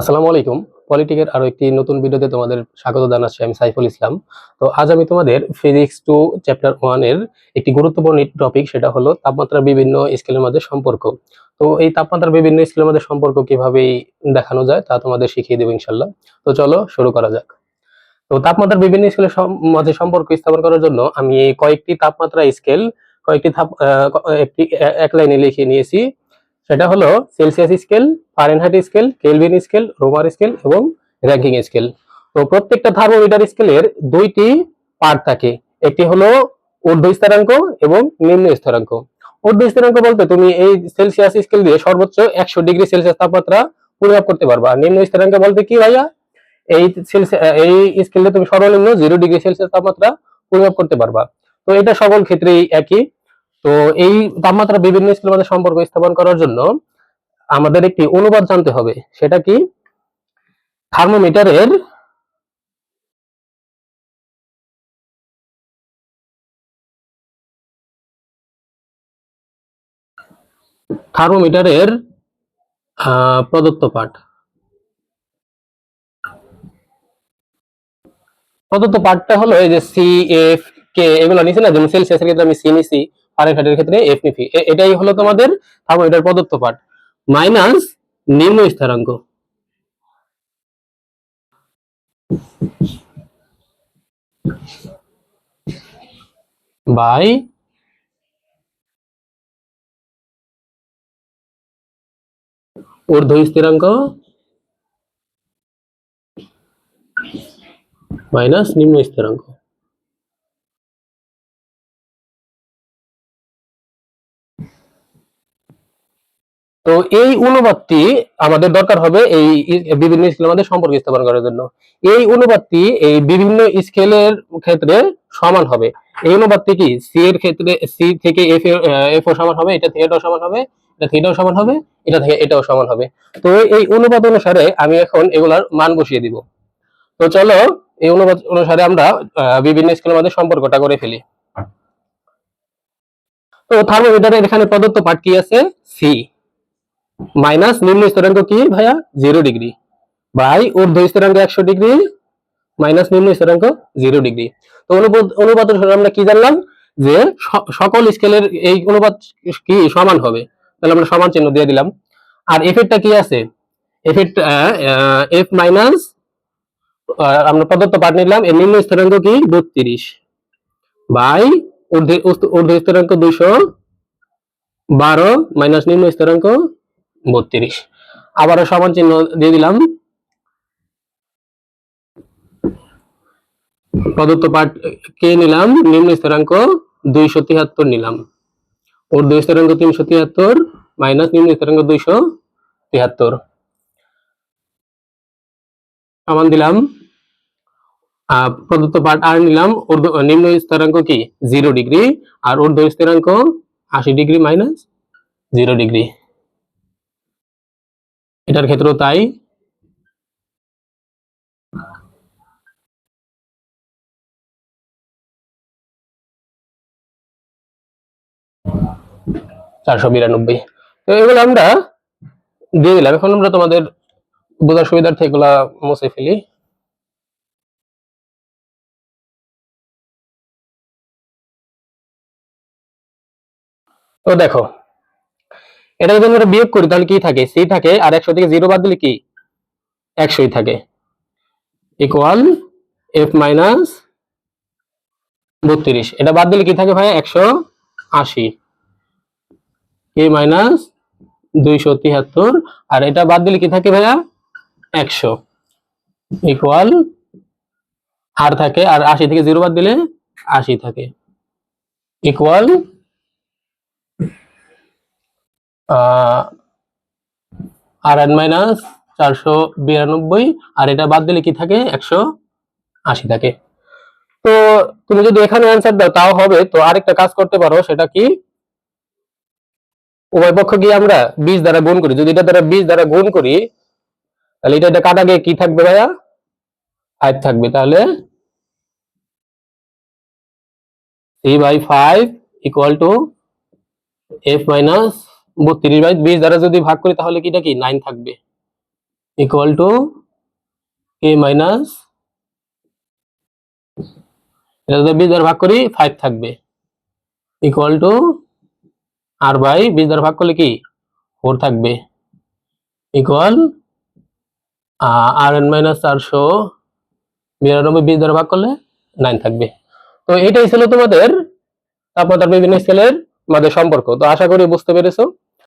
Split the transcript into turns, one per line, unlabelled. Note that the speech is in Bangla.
আসসালামু আলাইকুম। পলিটিকের আরও একটি নতুন ভিডিওতে তোমাদের স্বাগত জানাচ্ছি আমি সাইফুল ইসলাম। তো আজ আমি তোমাদের ফিজিক্স টু চ্যাপ্টার ওয়ানের একটি গুরুত্বপূর্ণ টপিক সেটা হলো তাপমাত্রা বিভিন্ন স্কেলের মধ্যে সম্পর্ক। তো এই তাপমাত্রা বিভিন্ন স্কেলের মধ্যে সম্পর্ক কীভাবে দেখানো যায়, তা তোমাদের শিখিয়ে দেবো ইনশাল্লাহ তো চলো শুরু করা যাক। তো তাপমাত্রার বিভিন্ন স্কেলের মাঝে সম্পর্ক স্থাপন করার জন্য আমি কয়েকটি তাপমাত্রা স্কেল কয়েকটি একটি এক লাইনে লিখে নিয়েছি। সেটা হলো Celsius scale Fahrenheit scale Kelvin scale Romer scale এবং র্যাঙ্কিং স্কেল তো প্রত্যেকটা থার্মোমিটার স্কেলের দুইটি পার্ট থাকে। একটি হলো ঊর্ধ্ব স্থিরাঙ্ক এবং নিম্ন স্থিরাঙ্ক। ঊর্ধ্ব স্থিরাঙ্ক বলতে তুমি এই সেলসিয়াস স্কেল দিয়ে সর্বোচ্চ একশো ডিগ্রি সেলসিয়াস তাপমাত্রা পরিমাপ করতে পারবা। নিম্ন স্থিরাঙ্ক বলতে কি ভাইয়া? এই এই স্কেলে তুমি সর্বনিম্ন জিরো ডিগ্রি সেলসিয়াস তাপমাত্রা পরিমাপ করতে পারবা। তো এটা সকল ক্ষেত্রেই একই। তো এই তাপমাত্রা বিভিন্ন স্কেলের মধ্যে সম্পর্ক স্থাপন করার জন্য আমাদের একটি অনুবাদ জানতে হবে। সেটা কি? থার্মোমিটারের থার্মোমিটারের প্রদত্ত পাঠ প্রদত্ত পাঠটা হলো এই যে সি এফ কে এগুলো নিছি না, যেমন সেলসিয়াসের ক্ষেত্রে আমি সি নিছি ফারেনহাইটের ক্ষেত্রে এফ নিছি এটাই হলো তোমাদের থার্মোমিটার প্রদত্ত পাঠ। মাইনাস নিম্ন স্থিরাঙ্ক। বাই। ঊর্ধ্ব স্থিরাঙ্ক। মাইনাস নিম্ন স্থিরাঙ্ক। তো এই অনুবাদটি আমাদের দরকার হবে এই বিভিন্ন স্কেলের মধ্যে সম্পর্ক স্থাপন করার জন্য। এই অনুবাদটি এই বিভিন্ন স্কেলের ক্ষেত্রে সমান হবে। এই অনুবাদটি কি? সি এর ক্ষেত্রে সি থেকে এফ এফ ও সমান হবে, এটা থেকে এটাও সমান হবে, এটা থেকে এটাও সমান হবে, এটা থেকে এটাও সমান হবে। তো এই অনুবাদ অনুসারে আমি এখন এগুলার মান বসিয়ে দিব। তো চলো এই অনুবাদ অনুসারে আমরা বিভিন্ন স্কেলের মধ্যে সম্পর্কটা করে ফেলি। তো থার্মোমিটারের এখানে প্রদত্ত পাঠ কি আছে? সি মাইনাস নিম্ন স্থিরাঙ্ক কি ভাইয়া? জিরো ডিগ্রি বাই ঊর্ধ্ব স্থিরাঙ্ক একশো ডিগ্রি মাইনাস নিম্ন স্থিরাঙ্ক জিরো ডিগ্রি তো অনুপাত অনুপাত আমরা কি জানলাম? যে সকল স্কেলের এই অনুপাত কি সমান হবে? তাহলে আমরা সমান চিহ্ন দিয়ে দিলাম। আর এফেক্টটা কি আছে? এফেক্ট এফ মাইনাস আমরা প্রদত্ত পাঠ নিলাম। এর নিম্ন স্থিরাঙ্ক কি? বত্রিশ। বাই ঊর্ধ্ব ঊর্ধ্ব স্থিরাঙ্ক দুইশো বারো, মাইনাস নিম্ন স্থিরাঙ্ক বত্রিশ। আবারও সমান চিহ্ন দিয়ে দিলাম। প্রদত্ত পাঠ কে নিলাম? নিম্ন স্থিরাঙ্ক দুইশো তিয়াত্তর নিলাম। ঊর্ধ্ব স্থিরাঙ্ক তিনশো তিয়াত্তর মাইনাস নিম্ন স্থিরাঙ্ক দুইশো তিয়াত্তর। সমান দিলাম। প্রদত্ত পাঠ আর নিলাম। ঊর্ধ্ব, নিম্ন স্থিরাঙ্ক কি? Zero degree. আর ঊর্ধ্ব স্থিরাঙ্ক আশি ডিগ্রি মাইনাস জিরো ডিগ্রি। এটার ক্ষেত্রেও তাই। চারশো বিরানব্বই। তো এগুলো আমরা দিয়ে দিলাম। এখন আমরা তোমাদের বোঝার সুবিধার্থে এগুলা মুছে ফেলি। তো দেখো এটা যদি আমরা বিয়োগ করি, তাহলে কি থাকে? সি থাকে, আর একশো থেকে জিরো বাদ দিলে কি? একশোই থাকে। ইকুয়াল এফ মাইনাস বত্রিশ। এটা বাদ দিলে কি থাকে ভাই একশো আশি। কে মাইনাস দুইশো তিয়াত্তর। আর এটা বাদ দিলে কি থাকে ভাইয়া? একশো। ইকুয়াল আর থাকে, আর আশি থেকে জিরো বাদ দিলে আশি থাকে। ইকুয়াল আর এন মাইনাস চারশো বিরানব্বই, আর এটা বাদ দিলে কি থাকে? একশো আশি থাকে। তো তুমি যদি এখানে অ্যান্সার দাও, তাও হবে। তো আরেকটা কাজ করতে পারো, সেটা কি? উভয় পক্ষ গিয়ে আমরা বিশ দ্বারা গুণ করি। যদি এটা দ্বারা বিশ দ্বারা গুণ করি, তাহলে এটা এটা কাটা গিয়ে কি থাকবে ভাইয়া? ফাইভ থাকবে। তাহলে three by five equal to F minus বত্রিশ বাই বিশ দ্বারা যদি ভাগ করি, তাহলে কিটা কি? নাইন থাকবে। ইকুয়াল টু কে মাইনাস এটা যদি বিশ দ্বারা ভাগ করি ফাইভ থাকবে। ইকুয়াল টু আর বাই বিশ দ্বারা ভাগ করলে কি? ফোর থাকবে। ইকুয়াল আর এন মাইনাস চারশো বিরানব্বই বিশ দ্বারা ভাগ করলে নাইন থাকবে। তো এটাই ছিল তোমাদের তাপমাত্রার বিভিন্ন স্কেলের মাঝে সম্পর্ক। তো আশা করি বুঝতে পেরেছ।